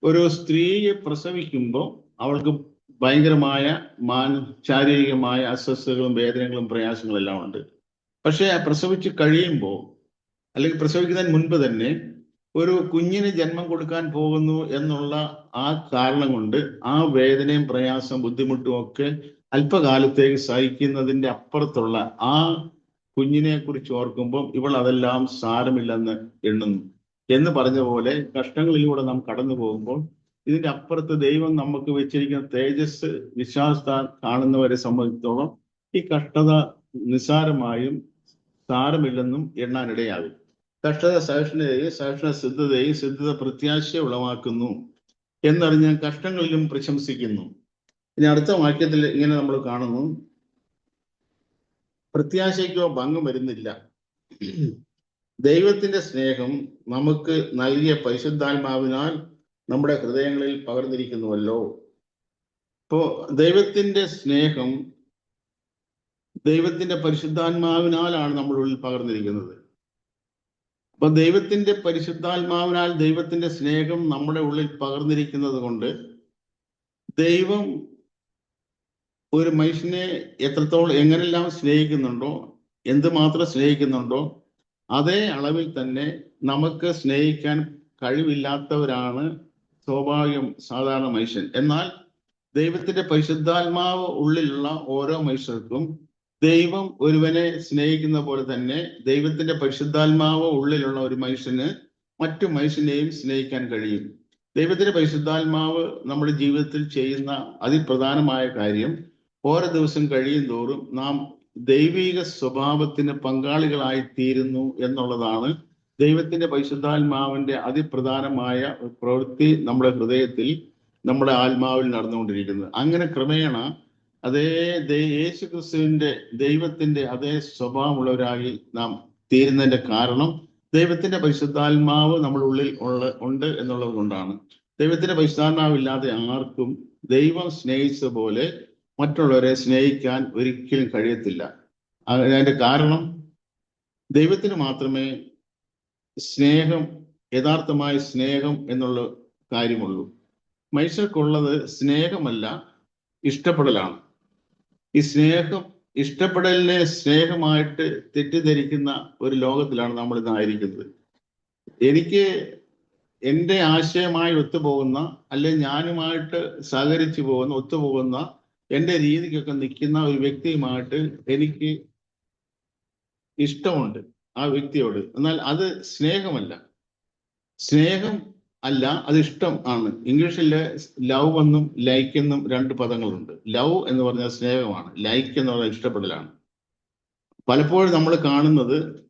Speaker 1: ഒരു സ്ത്രീയെ പ്രസവിക്കുമ്പോൾ അവൾക്ക് ഭയങ്കരമായ മാന ശാരീരികമായ അസ്വസ്ഥതകളും വേദനകളും പ്രയാസങ്ങളും എല്ലാം ഉണ്ട്. പക്ഷേ പ്രസവിച്ച് കഴിയുമ്പോൾ അല്ലെങ്കിൽ പ്രസവിക്കുന്നതിന് മുൻപ് തന്നെ ഒരു കുഞ്ഞിന് ജന്മം കൊടുക്കാൻ പോകുന്നു എന്നുള്ള ആ കാരണം കൊണ്ട് ആ വേദനയും പ്രയാസം ബുദ്ധിമുട്ടും ഒക്കെ അല്പകാലത്തേക്ക് സഹിക്കുന്നതിന്റെ അപ്പുറത്തുള്ള ആ കുഞ്ഞിനെ കുറിച്ച് ഓർക്കുമ്പോൾ ഇവൾ അതെല്ലാം സാരമില്ലെന്ന് എണ്ണുന്നു. എന്ന് പറഞ്ഞ പോലെ കഷ്ടങ്ങളിലൂടെ നാം കടന്നു പോകുമ്പോൾ ഇതിന്റെ അപ്പുറത്ത് ദൈവം നമുക്ക് വെച്ചിരിക്കുന്ന തേജസ് വിശ്വാസത കാണുന്നവരെ സംബന്ധിച്ചോളം ഈ കഷ്ടത നിസ്സാരമായും സാരമില്ലെന്നും എണ്ണാനിടയാകും. കഷ്ടത സഹിഷ്ണുതയെ സഹിഷ്ണ സിദ്ധതയെ സിദ്ധത പ്രത്യാശയെ ഉളവാക്കുന്നു എന്നറിഞ്ഞ് കഷ്ടങ്ങളിലും പ്രശംസിക്കുന്നു. ഇനി അടുത്ത വാക്യത്തിൽ ഇങ്ങനെ നമ്മൾ കാണുന്നു. പ്രത്യാശയ്ക്കോ ഭംഗം വരുന്നില്ല. ദൈവത്തിന്റെ സ്നേഹം നമുക്ക് നൽകിയ പരിശുദ്ധാത്മാവിനാൽ നമ്മുടെ ഹൃദയങ്ങളിൽ പകർന്നിരിക്കുന്നുവല്ലോ. ഇപ്പോ ദൈവത്തിന്റെ സ്നേഹം ദൈവത്തിന്റെ പരിശുദ്ധാത്മാവിനാലാണ് നമ്മുടെ ഉള്ളിൽ പകർന്നിരിക്കുന്നത്. അപ്പൊ ദൈവത്തിന്റെ പരിശുദ്ധാത്മാവിനാൽ ദൈവത്തിന്റെ സ്നേഹം നമ്മുടെ ഉള്ളിൽ പകർന്നിരിക്കുന്നത് കൊണ്ട് ദൈവം ഒരു മനുഷ്യനെ എത്രത്തോളം എങ്ങനെല്ലാം സ്നേഹിക്കുന്നുണ്ടോ എന്തുമാത്രം സ്നേഹിക്കുന്നുണ്ടോ അതേ അളവിൽ തന്നെ നമുക്ക് സ്നേഹിക്കാൻ കഴിവില്ലാത്തവരാണ് സ്വാഭാവികം സാധാരണ മനുഷ്യൻ. എന്നാൽ ദൈവത്തിന്റെ പരിശുദ്ധാത്മാവ് ഉള്ളിലുള്ള ഓരോ മനുഷ്യർക്കും ദൈവം ഒരുവനെ സ്നേഹിക്കുന്ന പോലെ തന്നെ ദൈവത്തിന്റെ പരിശുദ്ധാത്മാവ് ഉള്ളിലുള്ള ഒരു മനുഷ്യന് മറ്റു മനുഷ്യനെയും സ്നേഹിക്കാൻ കഴിയും. ദൈവത്തിന്റെ പരിശുദ്ധാത്മാവ് നമ്മുടെ ജീവിതത്തിൽ ചെയ്യുന്ന അതിപ്രധാനമായ കാര്യം ഓരോ ദിവസം കഴിയും തോറും നാം ദൈവിക സ്വഭാവത്തിന് പങ്കാളികളായി തീരുന്നു എന്നുള്ളതാണ് ദൈവത്തിന്റെ പരിശുദ്ധാത്മാവിന്റെ അതിപ്രധാനമായ പ്രവൃത്തി നമ്മുടെ ഹൃദയത്തിൽ നമ്മുടെ ആത്മാവിൽ നടന്നുകൊണ്ടിരിക്കുന്നത്. അങ്ങനെ ക്രമേണ അതേ യേശു ക്രിസ്തുവിന്റെ ദൈവത്തിന്റെ അതേ സ്വഭാവമുള്ളവരായി നാം തീരുന്നതിന്റെ കാരണം ദൈവത്തിന്റെ പരിശുദ്ധാത്മാവ് നമ്മുടെ ഉള്ളിൽ ഉള്ള ഉണ്ട് എന്നുള്ളത് കൊണ്ടാണ്. ദൈവത്തിന്റെ പരിശുദ്ധാത്മാവ് ഇല്ലാതെ ആർക്കും ദൈവം സ്നേഹിച്ച പോലെ മറ്റുള്ളവരെ സ്നേഹിക്കാൻ ഒരിക്കലും കഴിയത്തില്ല. അതിന്റെ കാരണം ദൈവത്തിന് മാത്രമേ സ്നേഹം യഥാർത്ഥമായ സ്നേഹം എന്നുള്ള കാര്യമുള്ളൂ. മനുഷ്യർക്കുള്ളത് സ്നേഹമല്ല ഇഷ്ടപ്പെടലാണ്. ഈ സ്നേഹം ഇഷ്ടപ്പെടലിനെ സ്നേഹമായിട്ട് തെറ്റിദ്ധരിക്കുന്ന ഒരു ലോകത്തിലാണ് നമ്മൾ ഇന്ന് ആയിരിക്കുന്നത്. എനിക്ക് എന്റെ ആശയമായി ഒത്തുപോകുന്ന അല്ലെ ഞാനുമായിട്ട് സഹകരിച്ചു പോകുന്ന ഒത്തുപോകുന്ന എന്റെ രീതിക്കൊക്കെ നിൽക്കുന്ന ഒരു വ്യക്തിയുമായിട്ട് എനിക്ക് ഇഷ്ടമുണ്ട്. ആ വ്യക്തിയോട്. എന്നാൽ അത് സ്നേഹമല്ല. സ്നേഹം അല്ല അത് ഇഷ്ടം ആണ്. ഇംഗ്ലീഷിലെ ലവ് എന്നും ലൈക്ക് എന്നും രണ്ട് പദങ്ങളുണ്ട്. ലവ് എന്ന് പറഞ്ഞാൽ സ്നേഹമാണ്. ലൈക്ക് എന്ന് പറഞ്ഞാൽ ഇഷ്ടപ്പെടലാണ്. പലപ്പോഴും നമ്മൾ കാണുന്നത്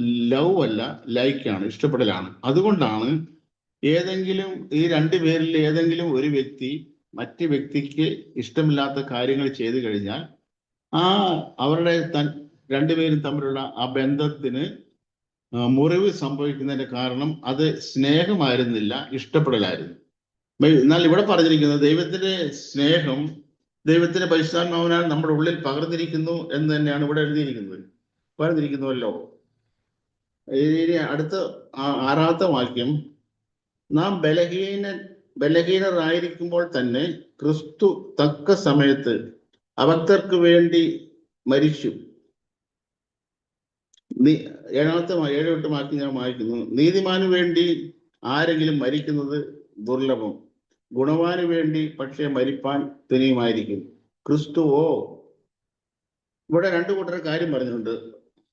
Speaker 1: ലവ് അല്ല ലൈക്കാണ് ഇഷ്ടപ്പെടലാണ്. അതുകൊണ്ടാണ് ഏതെങ്കിലും ഈ രണ്ട് പേരിൽ ഏതെങ്കിലും ഒരു വ്യക്തി മറ്റു വ്യക്തിക്ക് ഇഷ്ടമില്ലാത്ത കാര്യങ്ങൾ ചെയ്തു കഴിഞ്ഞാൽ ആ അവരുടെ തൻ രണ്ടുപേരും തമ്മിലുള്ള ആ ബന്ധത്തിന് മുറിവ് സംഭവിക്കുന്നതിന്റെ കാരണം അത് സ്നേഹമായിരുന്നില്ല ഇഷ്ടപ്പെടലായിരുന്നു. എന്നാൽ ഇവിടെ പറഞ്ഞിരിക്കുന്നത് ദൈവത്തിന്റെ സ്നേഹം ദൈവത്തിന്റെ പരിശുദ്ധാത്മാവിനാൽ നമ്മുടെ ഉള്ളിൽ പകർന്നിരിക്കുന്നു എന്ന് തന്നെയാണ് ഇവിടെ എഴുതിയിരിക്കുന്നത്. പകർന്നിരിക്കുന്നുവല്ലോ ഇനി അടുത്ത ആ- ആറാമത്തെ വാക്യം. നാം ബലഹീന ബലഹീനരായിരിക്കുമ്പോൾ തന്നെ ക്രിസ്തു തക്ക സമയത്ത് അവക്തർക്ക് വേണ്ടി മരിച്ചു. ഏഴാമത്തെ ഏഴെട്ട് വാക്യം ഞാൻ വായിക്കുന്നു നീതിമാന് വേണ്ടി ആരെങ്കിലും മരിക്കുന്നത് ദുർലഭം. ഗുണവാന് വേണ്ടി പക്ഷേ മരിപ്പാൻ തുനിയുമായിരിക്കും. ക്രിസ്തുവോ? ഇവിടെ രണ്ടു കൂട്ടർ കാര്യം പറഞ്ഞിട്ടുണ്ട്.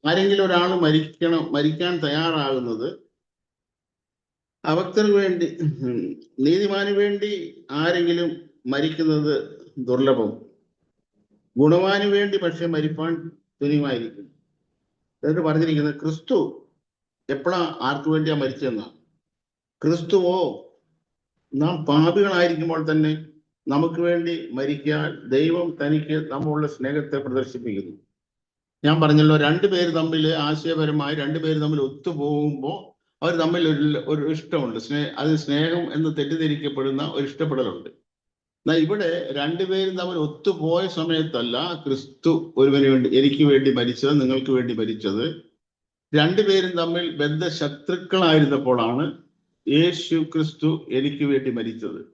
Speaker 1: ആരെങ്കിലും ഒരാൾ മരിക്കണം മരിക്കാൻ തയ്യാറാകുന്നത് അവക്തർ വേണ്ടി നീതിമാന് വേണ്ടി ആരെങ്കിലും മരിക്കുന്നത് ദുർലഭം. ഗുണവാന് വേണ്ടി പക്ഷെ മരിപ്പാൻ തുനിയുമായിരിക്കും. എന്നിട്ട് പറഞ്ഞിരിക്കുന്നത് ക്രിസ്തു എപ്പോഴാ ആർക്കു വേണ്ടിയാ മരിച്ചതെന്നാണ് ക്രിസ്തുവോ നാം പാപികളായിരിക്കുമ്പോൾ തന്നെ നമുക്ക് വേണ്ടി മരിക്കാൻ ദൈവം തനിക്ക് നമ്മളുടെ സ്നേഹത്തെ പ്രദർശിപ്പിക്കുന്നു. ഞാൻ പറഞ്ഞല്ലോ രണ്ടുപേര് തമ്മിൽ ആശയപരമായി രണ്ടുപേര് തമ്മിൽ ഒത്തുപോകുമ്പോൾ അവർ തമ്മിൽ ഒരു ഒരു ഇഷ്ടമുണ്ട്. സ്നേഹം അത് സ്നേഹം എന്ന് തെറ്റിദ്ധരിക്കപ്പെടുന്ന ഒരു ഇഷ്ടപ്പെടലുണ്ട്. എന്നാൽ ഇവിടെ രണ്ടുപേരും തമ്മിൽ ഒത്തുപോയ സമയത്തല്ല ക്രിസ്തു ഒരുവന് വേണ്ടി എനിക്ക് വേണ്ടി മരിച്ചത് നിങ്ങൾക്ക് വേണ്ടി മരിച്ചത്. രണ്ടുപേരും തമ്മിൽ ബദ്ധശത്രുക്കളായിരുന്നപ്പോഴാണ് യേശു ക്രിസ്തു എനിക്ക് വേണ്ടി മരിച്ചത്.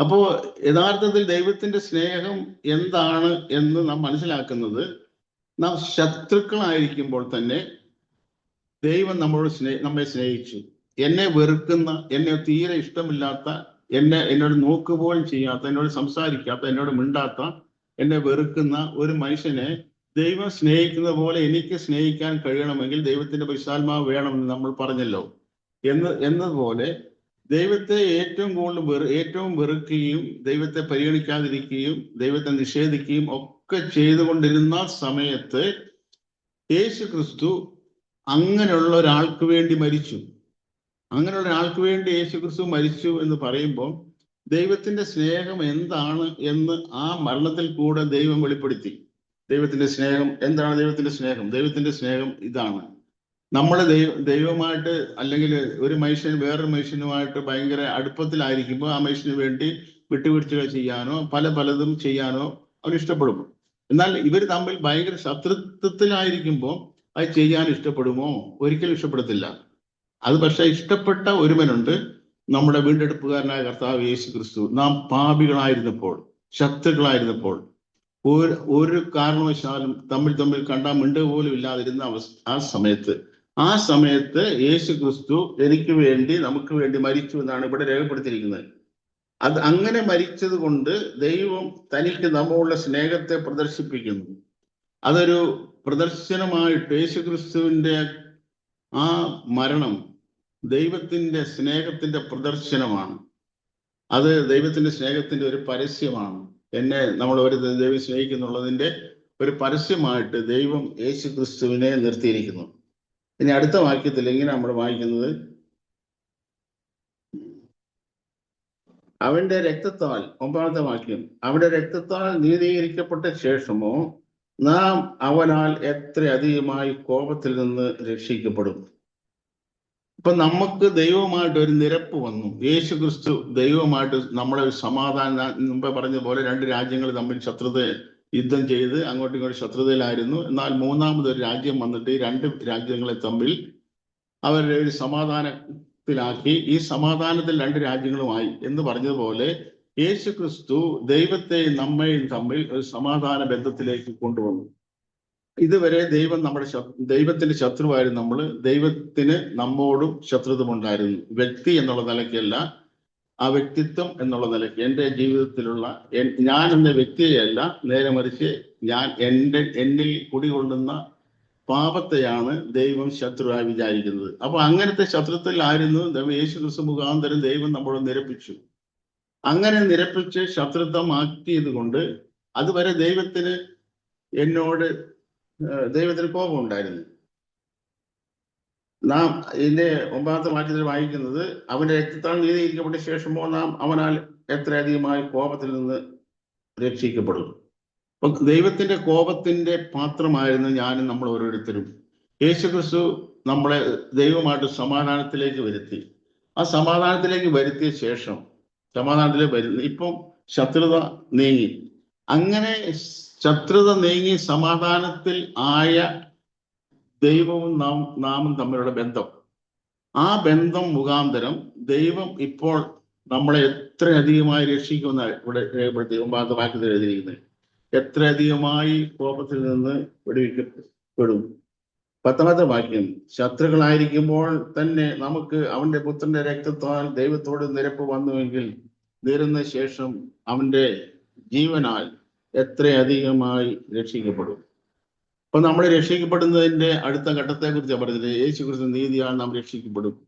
Speaker 1: അപ്പോ യഥാർത്ഥത്തിൽ ദൈവത്തിന്റെ സ്നേഹം എന്താണ് എന്ന് നാം മനസ്സിലാക്കുന്നത്. നാം ശത്രുക്കളായിരിക്കുമ്പോൾ തന്നെ ദൈവം നമ്മളോട് സ്നേ നമ്മെ സ്നേഹിച്ചു. എന്നെ വെറുക്കുന്ന എന്നെ തീരെ ഇഷ്ടമില്ലാത്ത എന്നെ എന്നോട് നോക്കുപോലും ചെയ്യാത്ത എന്നോട് സംസാരിക്കാത്ത എന്നോട് മിണ്ടാത്ത എന്നെ വെറുക്കുന്ന ഒരു മനുഷ്യനെ ദൈവം സ്നേഹിക്കുന്ന പോലെ എനിക്ക് സ്നേഹിക്കാൻ കഴിയണമെങ്കിൽ ദൈവത്തിന്റെ പരിശാത്മാവ് വേണമെന്ന് നമ്മൾ പറഞ്ഞല്ലോ. എന്ന് എന്നതുപോലെ ദൈവത്തെ ഏറ്റവും കൂടുതൽ വെറു ഏറ്റവും വെറുക്കുകയും ദൈവത്തെ പരിഗണിക്കാതിരിക്കുകയും ദൈവത്തെ നിഷേധിക്കുകയും ഒക്കെ ചെയ്തുകൊണ്ടിരുന്ന സമയത്ത് യേശു ക്രിസ്തു അങ്ങനെയുള്ള ഒരാൾക്ക് വേണ്ടി മരിച്ചു. അങ്ങനെയുള്ള ഒരാൾക്ക് വേണ്ടി യേശു ക്രിസ്തു മരിച്ചു എന്ന് പറയുമ്പോൾ ദൈവത്തിന്റെ സ്നേഹം എന്താണ് എന്ന് ആ മരണത്തിൽ കൂടെ ദൈവം വെളിപ്പെടുത്തി. ദൈവത്തിന്റെ സ്നേഹം എന്താണ് ദൈവത്തിന്റെ സ്നേഹം? ദൈവത്തിന്റെ സ്നേഹം ഇതാണ്. നമ്മൾ ദൈവ ദൈവമായിട്ട് അല്ലെങ്കിൽ ഒരു മനുഷ്യൻ വേറൊരു മനുഷ്യനുമായിട്ട് ഭയങ്കര അടുപ്പത്തിലായിരിക്കുമ്പോൾ ആ മനുഷ്യന് വേണ്ടി വിട്ടുവീഴ്ചകൾ ചെയ്യാനോ പല പലതും ചെയ്യാനോ അവൻ ഇഷ്ടപ്പെടും. എന്നാൽ ഇവർ തമ്മിൽ ഭയങ്കര ശത്രുത്വത്തിലായിരിക്കുമ്പോൾ അത് ചെയ്യാൻ ഇഷ്ടപ്പെടുമോ? ഒരിക്കലും ഇഷ്ടപ്പെടത്തില്ല. അത് പക്ഷെ ഇഷ്ടപ്പെട്ട ഒരുവനുണ്ട്. നമ്മുടെ വീണ്ടെടുപ്പുകാരനായ കർത്താവ് യേശു ക്രിസ്തു നാം പാപികളായിരുന്നപ്പോൾ ശത്രുക്കളായിരുന്നപ്പോൾ ഒരു ഒരു കാരണവശാലും തമ്മിൽ തമ്മിൽ കണ്ടാൽ മിണ്ട പോലും ഇല്ലാതിരുന്ന അവസ്ഥ ആ സമയത്ത്. ആ സമയത്ത് യേശു ക്രിസ്തു എനിക്ക് വേണ്ടി നമുക്ക് വേണ്ടി മരിച്ചു എന്നാണ് ഇവിടെ രേഖപ്പെടുത്തിയിരിക്കുന്നത്. അത് അങ്ങനെ മരിച്ചത് കൊണ്ട് ദൈവം തനിക്ക് നമ്മളുള്ള സ്നേഹത്തെ പ്രദർശിപ്പിക്കുന്നു. അതൊരു പ്രദർശനമായിട്ട് യേശു ക്രിസ്തുവിന്റെ ആ മരണം ദൈവത്തിന്റെ സ്നേഹത്തിന്റെ പ്രദർശനമാണ്. അത് ദൈവത്തിന്റെ സ്നേഹത്തിന്റെ ഒരു പരസ്യമാണ്. എന്നെ നമ്മൾ ഒരു ദൈവം സ്നേഹിക്കുന്നുള്ളതിന്റെ ഒരു പരസ്യമായിട്ട് ദൈവം യേശു ക്രിസ്തുവിനെ നിർത്തിയിരിക്കുന്നു. ഇനി അടുത്ത വാക്യത്തിൽ എങ്ങനെ നമ്മൾ വായിക്കുന്നത്? അവന്റെ രക്തത്താൽ ഒമ്പതാമത്തെ വാക്യം അവന്റെ രക്തത്താൽ നീതീകരിക്കപ്പെട്ട ശേഷമോ നാം അവനാൽ എത്ര അധികമായി കോപത്തിൽ നിന്ന് രക്ഷിക്കപ്പെടും. ഇപ്പൊ നമുക്ക് ദൈവമായിട്ട് ഒരു നിരപ്പ് വന്നു. യേശു ക്രിസ്തു ദൈവമായിട്ട് നമ്മളെ ഒരു സമാധാനം മുമ്പേ പറഞ്ഞ പോലെ രണ്ട് രാജ്യങ്ങൾ തമ്മിൽ ശത്രുത യുദ്ധം ചെയ്ത് അങ്ങോട്ടും ഇങ്ങോട്ടും ശത്രുതയിലായിരുന്നു. എന്നാൽ മൂന്നാമത് ഒരു രാജ്യം വന്നിട്ട് ഈ രണ്ട് രാജ്യങ്ങളെ തമ്മിൽ അവരുടെ ഒരു സമാധാനത്തിലാക്കി. ഈ സമാധാനത്തിൽ രണ്ട് രാജ്യങ്ങളുമായി എന്ന് പറഞ്ഞതുപോലെ യേശു ക്രിസ്തു ദൈവത്തെ നമ്മയും തമ്മിൽ ഒരു സമാധാന ബന്ധത്തിലേക്ക് കൊണ്ടുവന്നു. ഇതുവരെ ദൈവം നമ്മുടെ ദൈവത്തിന്റെ ശത്രുവായിരുന്നു നമ്മൾ ദൈവത്തിന് നമ്മോടും ശത്രുതമുണ്ടായിരുന്നു. വ്യക്തി എന്നുള്ള നിലയ്ക്കല്ല ആ വ്യക്തിത്വം എന്നുള്ള നിലയ്ക്ക്. എന്റെ ജീവിതത്തിലുള്ള ഞാൻ എന്ന വ്യക്തിയെയല്ല നേരെ മറിച്ച് ഞാൻ എന്റെ എന്നിൽ കുടികൊള്ളുന്ന പാപത്തെയാണ് ദൈവം ശത്രുവായി വിചാരിക്കുന്നത്. അപ്പൊ അങ്ങനത്തെ ശത്രുത്വത്തിലായിരുന്നു യേശു ക്രിസ്തു മുഖാന്തരം ദൈവം നമ്മളെ നിരപ്പിച്ചു. അങ്ങനെ നിരപ്പിച്ച് ശത്രുത്വമാക്കിയത് കൊണ്ട് അതുവരെ ദൈവത്തിന് എന്നോട് ദൈവത്തിന് കോപം ഉണ്ടായിരുന്നു നാം ഇതിന്റെ ഒമ്പതാമത്തെ വാക്യത്തിൽ വായിക്കുന്നത് അവന്റെ രക്തത്താൽ നീതിയിരിക്കപ്പെട്ട ശേഷമോ നാം അവനാൽ എത്രയധികമായി കോപത്തിൽ നിന്ന് രക്ഷിക്കപ്പെടും. അപ്പൊ ദൈവത്തിന്റെ കോപത്തിന്റെ പാത്രമായിരുന്നു ഞാനും നമ്മൾ ഓരോരുത്തരും. യേശു ക്രിസ്തു നമ്മളെ ദൈവമായിട്ട് സമാധാനത്തിലേക്ക് വരുത്തി. ആ സമാധാനത്തിലേക്ക് വരുത്തിയ ശേഷം സമാധാനത്തിലേക്ക് വരുന്നു ഇപ്പം ശത്രുത നീങ്ങി. അങ്ങനെ ശത്രുത നീങ്ങി സമാധാനത്തിൽ ആയ ദൈവവും നാം നാമും തമ്മിലുള്ള ബന്ധം. ആ ബന്ധം മുഖാന്തരം ദൈവം ഇപ്പോൾ നമ്മളെ എത്ര അധികമായി രക്ഷിക്കുമെന്ന ഇവിടെ ഒമ്പതാമത്തെ വാക്യത്തിൽ എഴുതിയിരിക്കുന്നത്. എത്ര അധികമായി കോപത്തിൽ നിന്ന് വിടുവിക്കപ്പെടും. പത്താമത്തെ വാക്യം ശത്രുക്കളായിരിക്കുമ്പോൾ തന്നെ നമുക്ക് അവന്റെ പുത്രന്റെ രക്തത്താൽ ദൈവത്തോട് നിരപ്പ് വന്നുവെങ്കിൽ നേരുന്ന ശേഷം അവന്റെ ജീവനാൽ എത്രയധികമായി രക്ഷിക്കപ്പെടും. അപ്പൊ നമ്മൾ രക്ഷിക്കപ്പെടുന്നതിന്റെ അടുത്ത ഘട്ടത്തെ കുറിച്ച് പറഞ്ഞത്. യേശു കുറിച്ച് നീതിയാൽ നാം രക്ഷിക്കപ്പെടും.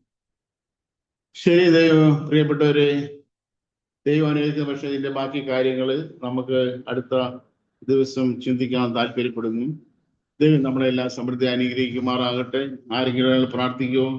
Speaker 1: ശരി ദൈവം പ്രിയപ്പെട്ടവരെ ദൈവം അനുവദിക്കുന്ന പക്ഷേ ഇതിന്റെ ബാക്കി കാര്യങ്ങൾ നമുക്ക് അടുത്ത ദിവസം ചിന്തിക്കാൻ താല്പര്യപ്പെടുന്നു. ദൈവം നമ്മളെല്ലാം സമൃദ്ധി അനുഗ്രഹിക്കുമാറാകട്ടെ. ആരെങ്കിലും പ്രാർത്ഥിക്കുമോ